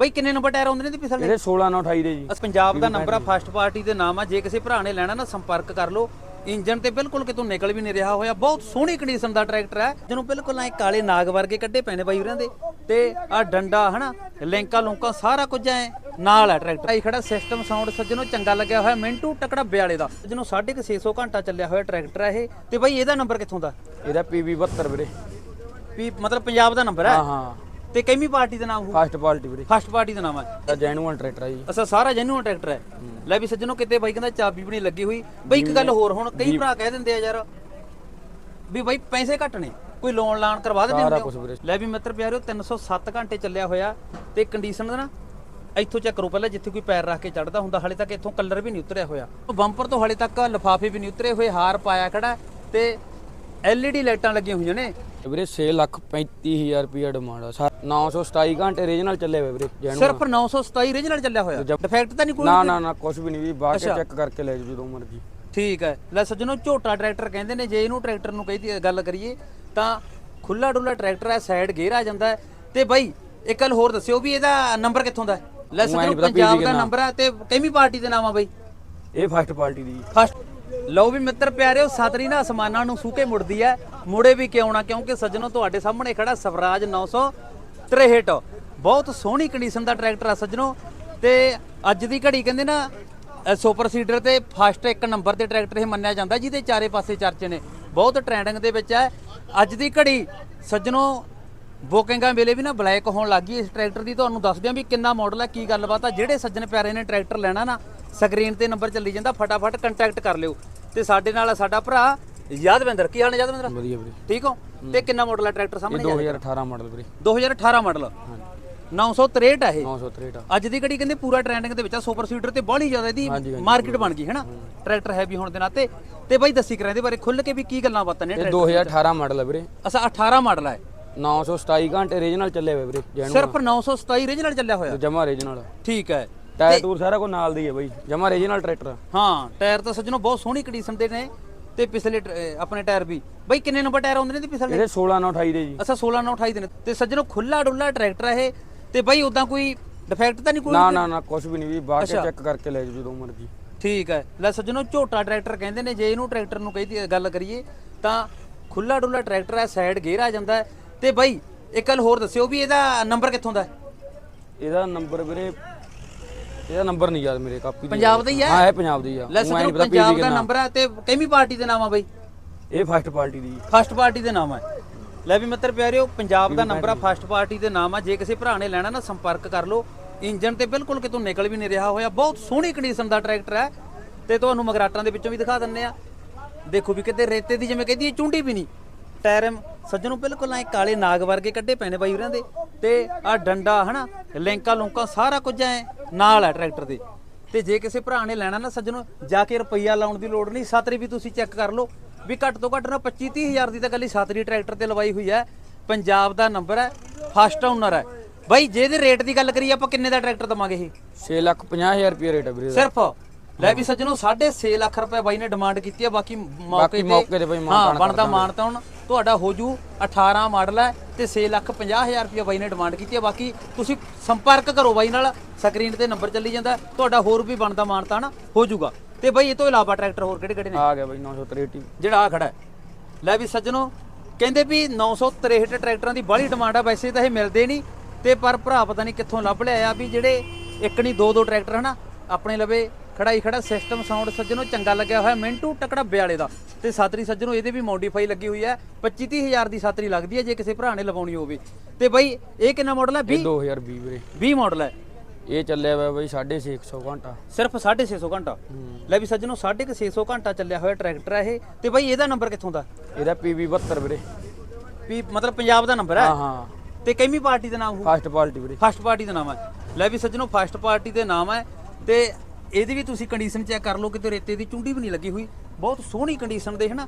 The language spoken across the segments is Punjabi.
ਬਈ ਕਿੰਨੇ ਨੰਬਰ ਟਾਇਰ ਆਉਂਦੇ ਨੇ ਦੀ ਪਿਛਲੇ ਇਹਦੇ 16 ਨਾਲ 28 ਦੇ ਜੀ। ਅਸ ਪੰਜਾਬ ਦਾ ਨੰਬਰ ਆ ਫਸਟ ਪਾਰਟੀ ਦੇ ਨਾਮ ਆ ਜੇ ਕਿਸੇ ਭਰਾ ਨੇ ਲੈਣਾ ਨਾ ਸੰਪਰਕ ਕਰ ਲਓ। ਇੰਜਨ ਤੇ ਬਿਲਕੁਲ ਕਿਤੋਂ ਨਿਕਲ ਵੀ ਨਹੀਂ ਰਿਹਾ ਹੋਇਆ। ਬਹੁਤ ਸੋਹਣੀ ਕੰਡੀਸ਼ਨ ਦਾ ਟਰੈਕਟਰ ਹੈ ਜਿਹਨੂੰ ਬਿਲਕੁਲ ਐ ਕਾਲੇ ਨਾਗ ਵਰਗੇ ਕੱਢੇ ਪੈਣੇ ਬਾਈ ਉਹਨਾਂ ਦੇ। ਤੇ ਆ ਡੰਡਾ ਹਨਾ ਲਿੰਕਾਂ ਲੁੰਕਾਂ ਸਾਰਾ ਕੁਝ ਐ ਨਾਲ ਹੈ ਟਰੈਕਟਰ। ਆਈ ਖੜਾ ਸਿਸਟਮ ਸਾਊਂਡ ਸੱਜਣੋਂ ਚੰਗਾ ਲੱਗਿਆ ਹੋਇਆ। ਮਿੰਟੂ ਟਕੜਾ ਬਿਆਲੇ ਦਾ। ਜਿਹਨੂੰ 650 ਘੰਟਾ ਚੱਲਿਆ ਹੋਇਆ ਟਰੈਕਟਰ ਹੈ ਇਹ। ਤੇ ਬਾਈ ਇਹਦਾ ਨੰਬਰ ਕਿੱਥੋਂ ਦਾ? ਇਹਦਾ PV 72 ਵੀਰੇ। ਵੀ ਮਤਲਬ ਪੰਜਾਬ ਦਾ ਨੰਬਰ ਹੈ ਹਾਂ ਹਾਂ। ਤੇ ਕਿੰਨੀ ਪਾਰਟੀ ਦਾ ਨਾਮ ਹੋ ਫਸਟ ਪਾਰਟੀ ਵੀਰੇ। ਫਸਟ ਪਾਰਟੀ ਦਾ ਨਾਮ ਹੈ ਤਾਂ ਜੈਨੂਅਲ ਟਰੈਕਟਰ ਆ ਜੀ। ਅਸਾ ਸਾਰਾ ਜੈਨੂਅਨ ਟਰੈਕਟਰ ਹੈ ਲੈ ਵੀ ਸੱਜਣੋ ਕਿਤੇ ਬਾਈ ਕਹਿੰਦਾ ਚਾਬੀ ਵੀ ਨਹੀਂ ਲੱਗੀ ਹੋਈ। ਬਈ ਇੱਕ ਗੱਲ ਹੋਰ ਹੁਣ ਕਈ ਭਰਾ ਕਹਿ ਦਿੰਦੇ ਆ ਯਾਰ ਵੀ ਬਾਈ ਪੈਸੇ ਘੱਟ ਨੇ ਕੋਈ ਲੋਨ ਲਾਣ ਕਰਵਾ ਦਿੰਦੇ ਸਾਰਾ ਹੁੰਦੇ ਕੁਛ ਹੋ? ਵੀਰੇ। ਲੈ ਵੀ ਮਿੱਤਰ ਪਿਆਰਿਓ 307 ਘੰਟੇ ਚੱਲਿਆ ਹੋਇਆ ਤੇ ਕੰਡੀਸ਼ਨ ਦਾ ਨਾ ਇੱਥੋਂ ਚੈੱਕ ਕਰੋ ਪਹਿਲਾਂ ਜਿੱਥੇ ਕੋਈ ਪੈਰ ਰੱਖ ਕੇ ਚੜਦਾ ਹੁੰਦਾ ਹਲੇ ਤੱਕ ਇੱਥੋਂ ਕਲਰ ਵੀ ਨਹੀਂ ਉਤਰਿਆ ਹੋਇਆ। ਬੰਪਰ ਤੋਂ ਹਲੇ ਤੱਕ ਲਫਾਫੇ ਵੀ ਨਹੀਂ ਉਤਰੇ ਹੋਏ ਹਾਰ ਪਾਇਆ ਖੜਾ ਤੇ LED ਲਾਈਟਾਂ ਲੱਗੀਆਂ ਹੋਈਆਂ ਨੇ। ਵੀਰੇ 6 ਲੱਖ 35000 ਰੁਪਏ ਡਿਮਾਂਡ ਆ ਸਾ- 927 ਘੰਟੇ ਰੀਜਨਲ ਚੱਲੇ ਹੋਏ ਵੀਰੇ ਜੈਨੂਅਲ ਸਿਰਫ 927 ਰੀਜਨਲ ਚੱਲਿਆ ਹੋਇਆ ਡਿਫੈਕਟ ਤਾਂ ਨਹੀਂ ਕੋਈ ਨਾ ਨਾ ਨਾ ਕੁਝ ਵੀ ਨਹੀਂ ਵੀ ਬਾਅਦ ਚ ਅੱਛਾ। ਚੈੱਕ ਕਰਕੇ ਲੈ ਜਾਓ ਜਦੋਂ ਮਰਜ਼ੀ ਠੀਕ ਹੈ ਲੈ ਸੱਜਣੋ ਝੋਟਾ ਟਰੈਕਟਰ ਕਹਿੰਦੇ ਨੇ ਜੇ ਇਹਨੂੰ ਟਰੈਕਟਰ ਨੂੰ ਕਹੀ ਗੱਲ ਕਰੀਏ ਤਾਂ ਖੁੱਲਾ ਡੁੱਲਾ ਟਰੈਕਟਰ ਹੈ ਸਾਈਡ ਗੇਅਰ ਆ ਜਾਂਦਾ ਹੈ ਤੇ ਬਾਈ ਇੱਕ ਗੱਲ ਹੋਰ ਦੱਸਿਓ ਵੀ ਇਹਦਾ ਨੰਬਰ ਕਿੱਥੋਂ ਦਾ ਹੈ? ਲੈ ਉਹ ਐਂ ਸੱਜਣੋ ਨੀ ਪਤਾ ਪੰਜਾਬ ਦਾ ਕਿੰਨਾ। ਨੰਬਰ ਹੈ ਤੇ ਕਿੰਨੀ ਪਾਰਟੀ ਦੇ ਨਾਮ ਆ ਬਾਈ ਇਹ ਫਸਟ ਪਾਰਟੀ ਦੀ। ਫਸਟ ਲਓ ਵੀ ਮਿੱਤਰ ਪਿਆਰਿਓ ਸਤਰੀ ਨਾ ਅਸਮਾਨਾਂ ਨੂੰ ਸੂਕੇ ਮੁੜਦੀ ਹੈ ਮੁੜੇ ਵੀ ਕਿਉਂ ਨਾ? ਕਿਉਂਕਿ ਸੱਜਣੋ ਤੁਹਾਡੇ ਸਾਹਮਣੇ ਖੜਾ ਸਵਰਾਜ 963 ਬਹੁਤ ਸੋਹਣੀ ਕੰਡੀਸ਼ਨ ਦਾ ਟਰੈਕਟਰ ਆ ਸੱਜਣੋ। ਤੇ ਅੱਜ ਦੀ ਘੜੀ ਕਹਿੰਦੇ ਨਾ ਅ, ਸੁਪਰ ਸੀਡਰ ਤੇ ਫਸਟ ਇੱਕ ਨੰਬਰ ਤੇ ਟਰੈਕਟਰ ਇਹ ਮੰਨਿਆ ਜਾਂਦਾ ਜਿਹਦੇ ਚਾਰੇ ਪਾਸੇ ਚਰਚੇ ਨੇ। ਬਹੁਤ ਟ੍ਰੈਂਡਿੰਗ ਦੇ ਵਿੱਚ ਹੈ ਅੱਜ ਦੀ ਘੜੀ ਸੱਜਣੋ ਬੁਕਿੰਗਾਂ ਵੇਲੇ ਵੀ ਨਾ ਬਲੈਕ ਹੋਣ ਲੱਗੀ ਇਸ ਟਰੈਕਟਰ ਦੀ ਤੁਹਾਨੂੰ ਦੱਸਦੇ ਹਾਂ ਵੀ ਕਿੰਨਾ ਮਾਡਲ ਹੈ ਕੀ ਗੱਲਬਾਤ ਆ। ਜਿਹੜੇ ਸੱਜਣ ਪਿਆਰੇ ਨੇ ਟਰੈਕਟਰ ਲੈਣਾ ਨਾ ਸਕਰੀਨ ਤੇ ਨੰਬਰ ਚੱਲੀ ਜਾਂਦਾ ਫਟਾਫਟ ਕੰਟੈਕਟ ਕਰ ਲਿਓ। ਤੇ ਸਾਡੇ ਨਾਲ ਸਾਡਾ ਭਰਾ ਯਾਦਵਿੰਦਰ। ਕੀ ਹਾਲ ਨੇ ਯਾਦਵਿੰਦਰ? ਵਧੀਆ ਵੀਰੇ। ਠੀਕ ਹੋ? ਤੇ ਕਿੰਨਾ ਮਾਡਲ ਹੈ ਟਰੈਕਟਰ ਇਹ ਸਾਹਮਣੇ 2018 ਮਾਡਲ ਵੀਰੇ। 2018 ਮਾਡਲ 963 ਹੈ ਇਹ। 963 ਆ। ਅੱਜ ਦੀ ਘੜੀ ਕਹਿੰਦੇ ਪੂਰਾ ਟ੍ਰੈਂਡਿੰਗ ਦੇ ਵਿੱਚ ਆ ਸੁਪਰ ਸੀਡਰ ਤੇ ਬਾਹਲੀ ਜ਼ਿਆਦਾ ਇਹਦੀ ਮਾਰਕੀਟ ਬਣ ਗਈ ਹੈ। ਨਾ ਟਰੈਕਟਰ ਹੈਵੀ ਹੋਣ ਦੇ ਨਾਤੇ। ਤੇ ਬਾਈ ਦੱਸੀ ਕਰਾਂ ਇਹਦੇ ਬਾਰੇ ਖੁੱਲ ਕੇ ਵੀ ਕੀ ਗੱਲਾਂ ਬਾਤਾਂ ਨੇ ਇਹ ਟਰੈਕਟਰ 2018 ਮਾਡਲ ਆ ਵੀਰੇ। ਅਸਾ 18 ਮਾਡਲ ਹੈ 927 ਘੰਟੇ ਰੀਜਨਲ ਚੱਲੇ ਹੋਏ ਵੀਰੇ ਸਿਰਫ 927 ਰੀਜਨਲ ਚੱਲਿਆ ਹੋਇਆ? ਜਮਾ ਰੀਜਨਲ ਠੀਕ ਹੈ। ਟਾਇਰ ਟੂਰ ਸਾਰਾ ਕੁਝ ਨਾਲ ਦੀ ਹੈ ਬਾਈ ਜਮਾ ਰੀਜਨਲ ਟਰੈਕਟਰ ਹਾਂ ਟਾਇਰ ਤਾਂ ਸੱਜਣੋ ਬਹੁਤ ਸੋਹਣੀ ਕੰਡੀਸ਼ਨ ਦੇ ਨੇ ਤੇ ਪਿਛਲੇ ਟ- ਅਹ ਆਪਣੇ ਟਾਇਰ ਵੀ। ਬਾਈ ਕਿੰਨੇ ਨੰਬਰ ਟਾਇਰ ਆਉਂਦੇ ਨੇ ਦੀ ਪਿਛਲੇ? ਇਹਦੇ 16 ਨਾਲ 28 ਦੇ ਜੀ। ਅਸਾ 16 ਨਾਲ 28 ਦੇ ਨੇ। ਤੇ ਸੱਜਣੋ ਖੁੱਲਾ ਡੁੱਲਾ ਟਰੈਕਟਰ ਹੈ ਇਹ ਤੇ ਬਾਈ ਉਦਾਂ ਕੋਈ ਡਿਫੈਕਟ ਤਾਂ ਨਹੀਂ ਕੋਈ ਨਾ ਨਾ ਨਾ ਕੁਝ ਵੀ ਨਹੀਂ ਵੀ ਬਾਅਦ ਚ ਅੱਛਾ। ਚੈੱਕ ਕਰਕੇ ਲੈ ਜਾਓ ਜਦੋਂ ਮਰਜ਼ੀ। ਠੀਕ ਹੈ। ਲੈ ਸੱਜਣੋ ਝੋਟਾ ਟਰੈਕਟਰ ਕਹਿੰਦੇ ਨੇ ਜੇ ਇਹਨੂੰ ਟਰੈਕਟਰ ਨੂੰ ਕਹੀ ਗੱਲ ਕਰੀਏ ਤਾਂ ਖੁੱਲਾ ਡੁੱਲਾ ਟਰੈਕਟਰ ਹੈ ਸਾਈਡ ਗੇਅਰ ਆ ਜਾਂਦਾ ਹੈ। ਤੇ ਬਾਈ ਇੱਕ ਗੱਲ ਹੋਰ ਦੱਸਿਓ ਵੀ ਇਹਦਾ ਨੰਬਰ ਕਿੱਥੋਂ ਦਾ ਹੈ? ਇਹਦਾ ਨੰਬਰ ਵੀਰੇ ਇਹਦਾ ਨੰਬਰ ਨਹੀਂ ਯਾਦ ਮੇਰੇ ਕਾਪੀ ਪੰਜਾਬ ਦਾ ਹੀ ਹੈ? ਹਾਂ ਇਹ ਪੰਜਾਬ ਦੀ ਆ। ਲੈ ਊਂ ਐਂ ਸੱਜਣੋ ਨੀ ਪਤਾ ਪੰਜਾਬ ਦਾ ਕਿੰਨਾ। ਨੰਬਰ ਹੈ ਤੇ ਕਿੰਨੀ ਪਾਰਟੀ ਦੇ ਨਾਮ ਆ ਬਾਈ? ਇਹ ਫਸਟ ਪਾਰਟੀ ਦੀ। ਫਸਟ ਪਾਰਟੀ ਦੇ ਨਾਮ ਹੈ ਲੈ ਵੀ ਮਿੱਤਰ ਪਿਆਰਿਓ ਪੰਜਾਬ ਦਾ ਨੰਬਰ ਆ ਫਸਟ ਪਾਰਟੀ ਦੇ ਨਾਮ ਆ। ਜੇ ਕਿਸੇ ਭਰਾ ਨੇ ਲੈਣਾ ਨਾ ਸੰਪਰਕ ਕਰ ਲਓ। ਇੰਜਨ ਤੇ ਬਿਲਕੁਲ ਕਿਤੋਂ ਨਿਕਲ ਵੀ ਨਹੀਂ ਰਿਹਾ ਹੋਇਆ। ਬਹੁਤ ਸੋਹਣੀ ਕੰਡੀਸ਼ਨ ਦਾ ਟਰੈਕਟਰ ਹੈ ਤੇ ਤੁਹਾਨੂੰ ਮਗਰਾਟਾਂ ਦੇ ਵਿੱਚੋਂ ਵੀ ਦਿਖਾ ਦਿੰਨੇ ਆ। ਦੇਖੋ ਵੀ ਕਿਤੇ ਰੇਤੇ ਦੀ ਜਿਵੇਂ ਕਹਿੰਦੀ ਹੈ ਚੁੰਡੀ ਵੀ ਨਹੀਂ। ਟਾਇਰ ਸੱਜਣੋਂ ਬਿਲਕੁਲ ਐ ਕਾਲੇ ਨਾਗ ਵਰਗੇ ਕੱਢੇ ਪੈਣੇ ਬਾਈ ਉਹਨਾਂ ਦੇ। ਤੇ ਆ ਡੰਡਾ ਹਨਾ ਲਿੰਕਾਂ ਲੁੰਕਾਂ ਸਾਰਾ ਕੁਝ ਐ ਨਾਲ ਹੈ ਟਰੈਕਟਰ ਦੇ। ਤੇ ਜੇ ਕਿਸੇ ਭਰਾ ਨੇ ਲੈਣਾ ਨਾ ਸੱਜਣੋ ਜਾ ਕੇ ਰੁਪਈਆ ਲਾਉਣ ਦੀ ਲੋੜ ਨਹੀਂ ਸਾਤਰੀ ਵੀ ਤੁਸੀਂ ਚੈੱਕ ਕਰ ਲਓ। ਵੀ ਘੱਟ ਤੋਂ ਘੱਟ ਨਾ 25 30 ਹਜ਼ਾਰ ਦੀ ਤਾਂ ਗੱਲ ਸਾਤਰੀ ਟਰੈਕਟਰ ਤੇ ਲਵਾਈ ਹੋਈ ਹੈ ਪੰਜਾਬ ਦਾ ਨੰਬਰ ਹੈ ਫਸਟ ਓਨਰ ਹੈ ਬਾਈ ਜੇ ਇਹਦੇ ਰੇਟ ਦੀ ਗੱਲ ਕਰੀਏ ਆਪਾਂ ਕਿੰਨੇ ਦਾ ਟਰੈਕਟਰ ਦਵਾਂਗੇ ਇਹ? 6 ਲੱਖ 50 ਹਜ਼ਾਰ ਰੁਪਏ ਰੇਟ ਹੈ ਵੀਰੇ। ਸਿਰਫ? ਲੈ ਵੀ ਸੱਜਣੋ 6.5 ਲੱਖ ਰੁਪਏ ਬਾਈ ਨੇ ਡਿਮਾਂਡ ਕੀਤੀ ਹੈ ਬਾਕੀ ਮੌਕੇ ਤੇ ਬਾਈ ਹਾਂ ਬਣਦਾ ਮਾਨਤਾਨ। ਤੁਹਾਡਾ ਹੋ ਜੂ 18 ਮਾਡਲ ਹੈ ਤੇ 6 ਲੱਖ 50 ਹਜ਼ਾਰ ਰੁਪਏ ਬਾਈ ਨੇ ਡਿਮਾਂਡ ਕੀਤੀ ਹੈ। ਬਾਕੀ ਤੁਸੀਂ ਸੰਪਰਕ ਕਰੋ ਬਾਈ ਨਾਲ ਸਕਰੀਨ ਤੇ ਨੰਬਰ ਚੱਲੀ ਜਾਂਦਾ ਤੁਹਾਡਾ ਹੋਰ ਵੀ ਬਣਦਾ ਮਾਨਤਾਨ ਹੋ ਜੂਗਾ। ਤੇ ਬਾਈ ਇਹ ਤੋਂ ਇਲਾਵਾ ਟਰੈਕਟਰ ਹੋਰ ਕਿਹੜੇ ਕਿਹੜੇ ਨੇ? ਆ ਗਿਆ ਬਾਈ 963 ਜਿਹੜਾ ਆ ਖੜਾ। ਲੈ ਵੀ ਸੱਜਣੋ ਕਹਿੰਦੇ ਵੀ 963 ਟਰੈਕਟਰਾਂ ਦੀ ਬਾਹਲੀ ਡਿਮਾਂਡ ਆ ਵੈਸੇ ਤਾਂ ਇਹ ਮਿਲਦੇ ਨਹੀਂ। ਤੇ ਪਰ ਭਰਾ ਪਤਾ ਨਹੀਂ ਕਿੱਥੋਂ ਲੱਭ ਲਿਆ ਆ ਵੀ ਜਿਹੜੇ ਇੱਕ ਨਹੀਂ ਦੋ ਦੋ ਟਰੈਕਟਰ ਹਨਾ ਆਪਣੇ ਲਵੇ ਖੜਾਈ ਖੜਾ ਸਿਸਟਮ ਸਾਊਂਡ ਸੱਜਣੋ ਚੰਗਾ ਲੱਗਿਆ ਹੋਇਆ ਮਿੰਟੂ ਟਕੜਾ ਬਿਆਲੇ ਦਾ। ਤੇ ਸਾਤਰੀ ਸੱਜਣੋ ਇਹਦੇ ਵੀ ਮੋਡੀਫਾਈ ਲੱਗੀ ਹੋਈ ਹੈ। 25 30 ਹਜ਼ਾਰ ਦੀ ਸਾਤਰੀ ਲੱਗਦੀ ਹੈ ਜੇ ਕਿਸੇ ਭਰਾ ਨੇ ਲਵਾਉਣੀ ਹੋਵੇ। ਤੇ ਬਾਈ ਇਹ ਕਿੰਨਾ ਮਾਡਲ ਹੈ? 20 ਇਹ 2020 ਵੀਰੇ। 20 ਮਾਡਲ ਹੈ। ਇਹ ਚੱਲਿਆ ਹੋਇਆ ਬਾਈ 650 ਘੰਟਾ। ਸਿਰਫ 650 ਘੰਟਾ। ਲੈ ਵੀ ਸੱਜਣੋ 650 ਘੰਟਾ ਚੱਲਿਆ ਹੋਇਆ ਟਰੈਕਟਰ ਹੈ ਇਹ। ਤੇ ਬਾਈ ਇਹਦਾ ਨੰਬਰ ਕਿੱਥੋਂ ਦਾ? ਇਹਦਾ PV 72 ਵੀਰੇ। ਵੀ ਮਤਲਬ ਪੰਜਾਬ ਦਾ ਨੰਬਰ ਹੈ? ਹਾਂ ਹਾਂ। ਤੇ ਕਿੰਨੀ ਪਾਰਟੀ ਦਾ ਨਾਮ ਹੋ ਫਸਟ ਪਾਰਟੀ ਵੀਰੇ। ਫਸਟ ਪਾਰਟੀ ਦਾ ਨਾਮ ਹੈ। ਲੈ ਵੀ ਸੱਜਣੋ ਫਸਟ ਪਾਰਟੀ ਦੇ ਨਾਮ ਹੈ। ਤੇ ਇਹਦੀ ਵੀ ਤੁਸੀਂ ਕੰਡੀਸ਼ਨ ਚੈੱਕ ਕਰ ਲਓ ਕਿਤੇ ਰੇਤੇ ਦੀ ਚੁੰਡੀ ਵੀ ਨਹੀਂ ਲੱਗੀ ਹੋਈ। ਬਹੁਤ ਸੋਹਣੀ ਕੰਡੀਸ਼ਨ ਦੇ ਹਨਾ?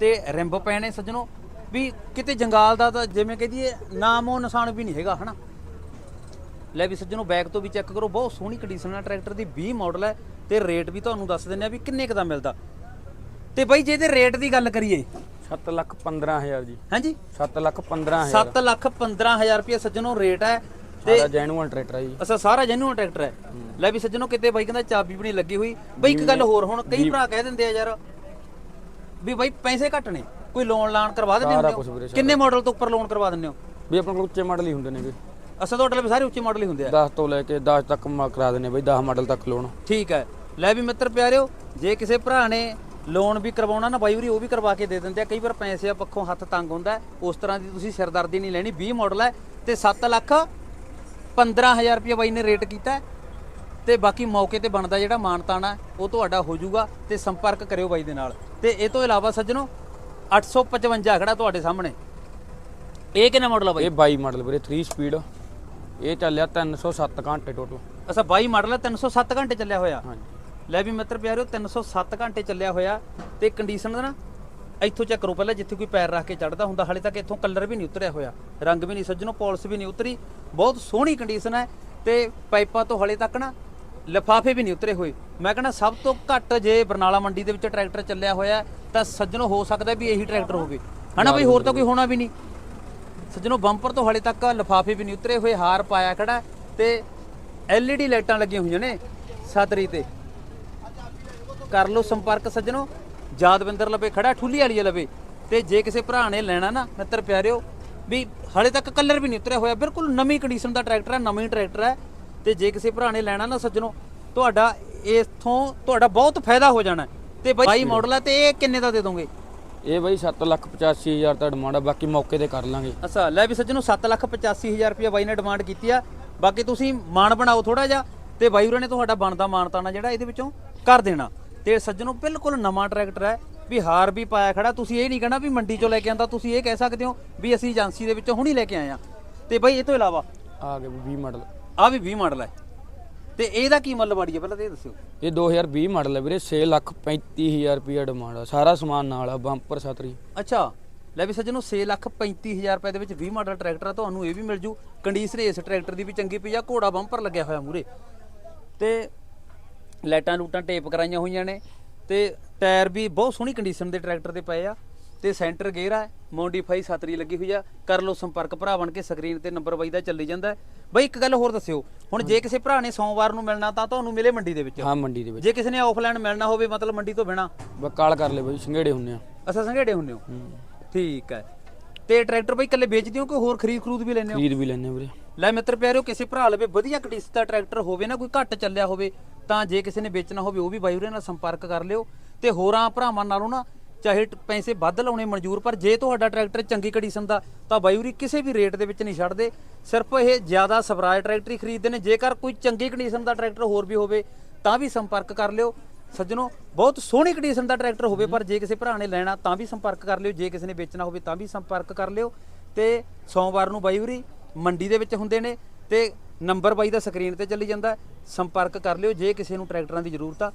ਤੇ ਰਿੰਬ ਪਏ ਨੇ ਸੱਜਣੋ ਵੀ ਕਿਤੇ ਜੰਗਾਲ ਦਾ ਤਾਂ ਜਿਵੇਂ ਕਹਦੀਏ ਨਾਮ ਉਹ ਨਿਸ਼ਾਨ ਵੀ ਨਹੀਂ ਹੈਗਾ ਹਨਾ? ਲੈ ਵੀ ਸੱਜਣੋ ਬੈਕ ਤੋਂ ਵੀ ਚੈੱਕ ਕਰੋ ਬਹੁਤ ਸੋਹਣੀ ਕੰਡੀਸ਼ਨ ਹੈ ਟਰੈਕਟਰ ਦੀ 20 ਮਾਡਲ ਹੈ ਤੇ ਰੇਟ ਵੀ ਤੁਹਾਨੂੰ ਦੱਸ ਦਿੰਦੇ ਆ ਵੀ ਕਿੰਨੇ ਕੁ ਦਾ ਮਿਲਦਾ। ਤੇ ਬਾਈ ਜੇ ਇਹਦੇ ਰੇਟ ਦੀ ਗੱਲ ਕਰੀਏ। 7 ਲੱਖ 15000 ਜੀ। ਹਾਂਜੀ? 7 ਲੱਖ 15000 7 ਲੱਖ 15000 ਰੁਪਏ ਸੱਜਣੋ ਰੇਟ ਹੈ ਸਾਰਾ ਜੈਨੂਅਲ ਟਰੈਕਟਰ ਆ ਜੀ। ਅਸਾ ਸਾਰਾ ਜੈਨੂਅਨ ਟਰੈਕਟਰ ਹੈ ਲੈ ਵੀ ਸੱਜਣੋ ਕਿਤੇ ਬਾਈ ਕਹਿੰਦਾ ਚਾਬੀ ਵੀ ਨਹੀਂ ਲੱਗੀ ਹੋਈ। ਬਈ ਇੱਕ ਗੱਲ ਹੋਰ ਹੁਣ ਕਈ ਭਰਾ ਕਹਿ ਦਿੰਦੇ ਆ ਯਾਰ ਵੀ ਬਾਈ ਪੈਸੇ ਘੱਟ ਨੇ ਕੋਈ ਲੋਨ ਲਾਣ ਕਰਵਾ ਦਿੰਦੇ ਸਾਰਾ ਹੁੰਦੇ ਕੁਛ ਹੋ? ਸਾਰਾ। ਕਿੰਨੇ ਮਾਡਲ ਤੋਂ ਉੱਪਰ ਲੋਨ ਕਰਵਾ ਦਿੰਦੇ ਹੋ? ਵੀ ਆਪਣੇ ਕੋਲ ਉੱਚੇ ਮਾਡਲ ਹੀ ਹੁੰਦੇ ਨੇ ਵੀ ਅਸਾਂ ਤੁਹਾਡੇ ਲਈ ਸਾਰੇ ਉੱਚੇ ਮਾਡਲ ਹੀ ਹੁੰਦੇ ਆ। 10 ਤੋਂ ਲੈ ਕੇ 10 ਤੱਕ ਮ- ਕਰਾ ਦਿੰਦੇ ਬਈ 10 ਮਾਡਲ ਤੱਕ ਲੋਨ ਠੀਕ ਹੈ। ਲੈ ਵੀ ਮਿੱਤਰ ਪਿਆਰਿਓ ਜੇ ਕਿਸੇ ਭਰਾ ਨੇ ਲੋਨ ਵੀ ਕਰਵਾਉਣਾ ਨਾ ਬਾਈ ਵੀਰੀ ਉਹ ਵੀ ਕਰਵਾ ਕੇ ਦੇ ਦਿੰਦੇ ਆ। ਕਈ ਵਾਰ ਪੈਸੇ ਆ ਪੱਖੋਂ ਹੱਥ ਤੰਗ ਹੁੰਦਾ ਹੈ। ਉਸ ਤਰ੍ਹਾਂ ਦੀ ਤੁਸੀਂ ਸਿਰਦਰਦੀ ਨਹੀਂ ਲੈਣੀ 20 ਮਾਡਲ ਹੈ ਤੇ 7 ਲੱਖ 15000 ਰੁਪਏ ਬਾਈ ਨੇ ਰੇਟ ਕੀਤਾ। ਤੇ ਬਾਕੀ ਮੌਕੇ ਤੇ ਬਣਦਾ ਜਿਹੜਾ ਮਾਨਤਾਣਾ ਹੈ, ਉਹ ਤੁਹਾਡਾ ਹੋ ਜਾਊਗਾ ਤੇ ਸੰਪਰਕ ਕਰਿਓ ਬਾਈ ਦੇ ਨਾਲ। ਤੇ ਇਹ ਤੋਂ ਇਲਾਵਾ ਸੱਜਣੋ 855 ਖੜਾ ਤੁਹਾਡੇ ਸਾਹਮਣੇ। ਇਹ ਕਿੰਨਾ ਮਾਡਲ ਆ ਬਾਈ? ਇਹ 22 ਮਾਡਲ ਵੀਰੇ 3 ਸਪੀਡ ਇਹ ਚੱਲਿਆ 307 ਘੰਟੇ ਟੋਟਲ ਅੱਛਾ 22 ਮਾਡਲ ਹੈ 307 ਘੰਟੇ ਚੱਲਿਆ ਹੋਇਆ। ਹਾਂਜੀ। ਲੈ ਵੀ ਮਿੱਤਰ ਪਿਆਰਿਓ 307 ਘੰਟੇ ਚੱਲਿਆ ਹੋਇਆ। ਤੇ ਕੰਡੀਸ਼ਨ ਦਾ ਨਾ ਇੱਥੋਂ ਚੈੱਕ ਕਰੋ ਪਹਿਲਾਂ ਜਿੱਥੇ ਕੋਈ ਪੈਰ ਰੱਖ ਕੇ ਚੜਦਾ ਹੁੰਦਾ, ਹਾਲੇ ਤੱਕ ਇੱਥੋਂ ਕਲਰ ਵੀ ਨਹੀਂ ਉਤਰਿਆ ਹੋਇਆ। ਰੰਗ ਵੀ ਨਹੀਂ ਸੱਜਣੋ, ਪਾਲਿਸ਼ ਵੀ ਨਹੀਂ ਉਤਰੀ। ਬਹੁਤ ਸੋਹਣੀ ਕੰਡੀਸ਼ਨ ਹੈ ਤੇ ਪਾਈਪਾਂ ਤੋਂ ਹਾਲੇ ਤੱਕ ਨਾ ਲਿਫਾਫੇ ਵੀ ਨਹੀਂ ਉਤਰੇ ਹੋਏ। ਮੈਂ ਕਹਿੰਦਾ ਸਭ ਤੋਂ ਘੱਟ ਜੇ ਬਰਨਾਲਾ ਮੰਡੀ ਦੇ ਵਿੱਚ ਟਰੈਕਟਰ ਚੱਲਿਆ ਹੋਇਆ, ਤਾਂ ਸੱਜਣੋ ਹੋ ਸਕਦਾ ਵੀ ਇਹੀ ਟਰੈਕਟਰ ਹੋਵੇ। ਹਨਾ ਬਈ, ਹੋਰ ਤਾਂ ਕੋਈ ਹੋਣਾ ਵੀ ਨਹੀਂ। ਸੱਜਣੋ ਬੰਪਰ ਤੋਂ ਹਾਲੇ ਤੱਕ ਲਿਫਾਫੇ ਵੀ ਨਹੀਂ ਉਤਰੇ ਹੋਏ, ਹਾਰ ਪਾਇਆ ਖੜਾ ਹੈ ਤੇ LED ਲਾਈਟਾਂ ਲੱਗੀਆਂ ਹੋਈਆਂ ਨੇ ਛਤਰੀ ਤੇ। ਕਰ ਲਓ ਸੰਪਰਕ ਸੱਜਣੋ। ਯਾਦਵਿੰਦਰ ਲਵੇ ਖੜਾ ਠੁੱਲੀ ਵਾਲੀ ਲਵੇ। ਤੇ ਜੇ ਕਿਸੇ ਭਰਾ ਨੇ ਲੈਣਾ ਨਾ ਮਿੱਤਰ ਪਿਆਰਿਓ ਵੀ ਹਾਲੇ ਤੱਕ ਕਲਰ ਵੀ ਨਹੀਂ ਉਤਰਿਆ ਹੋਇਆ ਬਿਲਕੁਲ ਨਵੀਂ ਕੰਡੀਸ਼ਨ ਦਾ ਟਰੈਕਟਰ ਹੈ ਨਵੀਂ ਟਰੈਕਟਰ ਹੈ। ਤੇ ਜੇ ਕਿਸੇ ਭਰਾ ਨੇ ਲੈਣਾ ਨਾ ਸੱਜਣੋ ਤੁਹਾਡਾ ਇਥੋਂ ਤੁਹਾਡਾ ਬਹੁਤ ਫਾਇਦਾ ਹੋ ਜਾਣਾ। ਹੈ। ਤੇ ਬਾਈ ਮਾਡਲ ਹੈ ਤੇ ਇਹ ਕਿੰਨੇ ਦਾ ਦੇ ਦੋਗੇ? ਇਹ ਬਈ 785000 ਦਾ ਡਿਮਾਂਡ ਆ ਬਾਕੀ ਮੌਕੇ ਤੇ ਕਰ ਲਾਂਗੇ। ਅੱਛਾ ਲੈ ਵੀ ਸੱਜਣੋ 785000 ਰੁਪਏ ਬਾਈ ਨੇ ਡਿਮਾਂਡ ਕੀਤੀ ਆ। ਬਾਕੀ ਤੁਸੀਂ ਮਾਣ ਬਣਾਓ ਥੋੜਾ ਜਿਹਾ ਤੇ ਬਾਈ ਹੋਰਾਂ ਨੇ ਤੁਹਾਡਾ ਬਣਦਾ ਮਾਨਤਾਨਾ ਜਿਹੜਾ ਇਹਦੇ ਵਿੱਚੋਂ ਕਰ ਦੇਣਾ। ਤੇ ਸੱਜਣੋ ਬਿਲਕੁਲ ਨਵਾਂ ਟਰੈਕਟਰ ਹੈ। ਵੀ ਹਾਰ ਵੀ ਪਾਇਆ ਖੜਾ। ਤੁਸੀਂ ਇਹ ਨਹੀਂ ਕਹਿਣਾ ਵੀ ਮੰਡੀ ਚੋਂ ਲੈ ਕੇ ਆਂਦਾ ਤੁਸੀਂ ਇਹ ਕਹਿ ਸਕਦੇ ਹੋ ਵੀ ਅਸੀਂ ਏਜੰਸੀ ਦੇ ਵਿੱਚੋਂ ਹੁਣੀ ਲੈ ਕੇ ਆਏ ਆ ਤੇ ਬਾਈ ਇਹ ਤੋਂ ਇਲਾਵਾ ਆ ਗਏ 20 ਮਾਡਲ। ਆ ਵੀ 20 ਮਾਡਲ ਹੈ। ਤੇ ਇਹਦਾ ਕੀ ਮੁੱਲ ਬਾੜੀ ਹੈ? ਪਹਿਲਾਂ ਤੇ ਇਹ ਦੱਸਿਓ। ਇਹ 2020 ਮਾਡਲ ਹੈ ਵੀਰੇ। 635000 ਰੁਪਏ ਡਿਮਾਂਡ ਆ। ਸਾਰਾ ਸਮਾਨ ਨਾਲ ਆ ਬੰਪਰ ਛਤਰੀ। ਅੱਛਾ। ਲੈ ਵੀ ਸੱਜਣੋ 635000 ਰੁਪਏ ਦੇ ਵਿੱਚ 20 ਮਾਡਲ ਟਰੈਕਟਰ ਆ ਤੁਹਾਨੂੰ ਇਹ ਵੀ ਮਿਲ ਜੂ। ਕੰਡੀਸ਼ਨ ਇਸ ਟਰੈਕਟਰ ਦੀ ਵੀ ਚੰਗੀ ਪਈ ਆ। ਘੋੜਾ ਬੰਪਰ ਲੱਗਿਆ ਹੋਇਆ ਮੂਰੇ ਤੇ ਲਾਈਟਾਂ ਲੂਟਾਂ ਟੇਪ ਕਰਾਈਆਂ ਹੋਈਆਂ ਨੇ ਤੇ ਟਾਇਰ ਵੀ ਬਹੁਤ ਸੋਹਣੀ ਕੰਡੀਸ਼ਨ ਦੇ ਟਰੈਕਟਰ ਦੇ ਪਏ ਆ ਤੇ ਸੈਂਟਰ ਗੇਅਰ ਆ ਮੋਡੀਫਾਈ ਛਤਰੀ ਲੱਗੀ ਹੋਈ ਆ ਕਰ ਲਓ ਸੰਪਰਕ ਭਰਾ ਬਣ ਕੇ ਸਕਰੀਨ ਤੇ ਨੰਬਰ ਬਾਈ ਦਾ ਚੱਲੀ ਜਾਂਦਾ। ਬਾਈ ਇੱਕ ਗੱਲ ਹੋਰ ਦੱਸਿਓ ਹੁਣ ਜੇ ਕਿਸੇ ਭਰਾ ਨੇ ਸੋਮਵਾਰ ਨੂੰ ਮਿਲਣਾ ਤਾਂ ਤੁਹਾਨੂੰ ਮਿਲੇ ਮੰਡੀ ਦੇ ਵਿੱਚ? ਹਾਂ ਮੰਡੀ ਦੇ ਵਿੱਚ। ਜੇ ਕਿਸੇ ਨੇ ਆਫਲਾਈਨ ਮਿਲਣਾ ਹੋਵੇ ਮਤਲਬ ਮੰਡੀ ਤੋਂ ਬਿਨਾ? ਕਾਲ ਕਰ ਲੈ ਬਈ ਸੰਘੇੜੇ ਹੁੰਨੇ ਆ। ਅਸਾਂ ਸੰਘੇੜੇ ਹੁੰਨੇ ਹੋ? ਠੀਕ ਹੈ। ਤੇ ਟਰੈਕਟਰ ਬਾਈ ਇਕੱਲੇ ਵੇਚਦੇ ਹੋ ਕਿ ਹੋਰ ਖਰੀਦ ਖਰੂਦ ਵੀ ਲੈਂਦੇ ਹੋ? ਖਰੀਦ ਵੀ ਲੈਣੇ ਵੀਰੇ। ਲੈ ਮਿੱਤਰ ਪਿਆਰਿਓ ਕਿਸੇ ਭਰਾ ਲਵੇ ਵਧੀਆ ਕੰਡੀਸ਼ਨ ਦਾ ਟਰੈਕਟਰ ਹੋਵੇ ਨਾ ਕੋਈ ਘੱਟ ਚੱਲਿਆ ਹੋਵੇ ਤਾਂ ਜੇ ਕਿਸੇ ਨੇ ਵੇਚਣਾ ਹੋਵੇ, ਉਹ ਵੀ ਬਾਈ ਉਰੇ ਨਾਲ ਸੰਪਰਕ ਕਰ ਲਿਓ ਤੇ ਹੋਰਾਂ ਭਰਾਵਾਂ ਨਾਲੋਂ ਨਾ ਚਾਹੇ ਪੈਸੇ ਵੱਧ ਲਾਉਣੇ ਮਨਜ਼ੂਰ, ਪਰ ਜੇ ਤੁਹਾਡਾ ਟਰੈਕਟਰ ਚੰਗੀ ਕੰਡੀਸ਼ਨ ਦਾ, ਤਾਂ ਬਾਈ ਕਿਸੇ ਵੀ ਰੇਟ ਦੇ ਵਿੱਚ ਨਹੀਂ ਛੱਡਦੇ। ਸਿਰਫ ਇਹ ਜ਼ਿਆਦਾ ਸਵਰਾਜ ਟਰੈਕਟਰ ਹੀ ਖਰੀਦਦੇ ਨੇ। ਜੇਕਰ ਕੋਈ ਚੰਗੀ ਕੰਡੀਸ਼ਨ ਦਾ ਟਰੈਕਟਰ ਹੋਰ ਵੀ ਹੋਵੇ, ਤਾਂ ਵੀ ਸੰਪਰਕ ਕਰ ਲਿਓ। ਸੱਜਣੋ, ਬਹੁਤ ਸੋਹਣੀ ਕੰਡੀਸ਼ਨ ਦਾ ਟਰੈਕਟਰ ਹੋਵੇ, ਪਰ ਜੇ ਕਿਸੇ ਭਰਾ ਨੇ ਲੈਣਾ, ਤਾਂ ਵੀ ਸੰਪਰਕ ਕਰ ਲਿਓ। ਜੇ ਕਿਸੇ ਨੇ ਵੇਚਣਾ ਹੋਵੇ, ਤਾਂ ਵੀ ਸੰਪਰਕ ਕਰ ਲਿਓ। ਤੇ ਸੋਮਵਾਰ ਨੂੰ ਬਾਈ ਮੰਡੀ ਦੇ ਵਿੱਚ ਹੁੰਦੇ ਨੇ। ਤੇ ਨੰਬਰ ਬਾਈ ਦਾ ਸਕਰੀਨ ਤੇ ਚੱਲੀ ਜਾਂਦਾ। ਸੰਪਰਕ ਕਰ ਲਿਓ, ਜੇ ਕਿਸੇ ਨੂੰ ਟਰੈਕਟਰਾਂ ਦੀ ਜ਼ਰੂਰਤ ਆ।